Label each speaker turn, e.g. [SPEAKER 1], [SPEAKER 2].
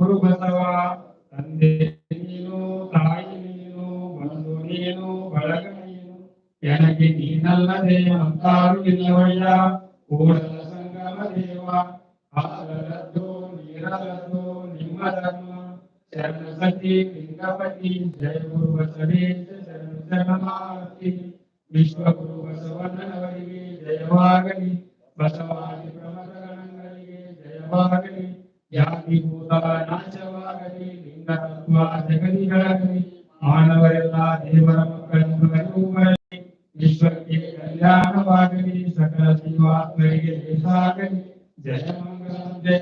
[SPEAKER 1] ಗುರು ಬಸವ ತಂದೆ ನೀನು ತಾಯಿ ನೀನು ಬಂಧು ನೀನು ಬಳಗ ನೀನು ಎನಗೆ ನೀನಲ್ಲದೆ ಅಂತಾರು ಇಲ್ಲವಯ್ಯ ಕೂಡಲ ಸಂಗಮ ದೇವ ಹಾಲರದ್ದು ನೀರಲದ್ದು ನಿಮ್ಮ ಧರ್ಮ ಶರಣ ಸತಿ ಲಿಂಗಪತಿ ಜಯ ಗುರು ಬಸವೇಶ ಶರಣ ಶರಣಮಾರ್ತಿ ವಿಶ್ವಗುರು ಬಸವಣ್ಣನವರಿಗೆ ಜಯವಾಗಲಿ ಬಸವಾದಿ ಪ್ರಮಥಗಣಗಳಿಗೆ ಜಯವಾಗಲಿ ಮಾನವರೆಲ್ಲ ದೇವರ ಮಕ್ಕಳನ್ನು ಅರಿವುಗಳಲ್ಲಿ ವಿಶ್ವಕ್ಕೆ ಕಲ್ಯಾಣವಾಗಲಿ ಸಕಲ ಜೀವಾತ್ಮರಿಗೆ ಲೇಸಾಗಲಿ ಜಯ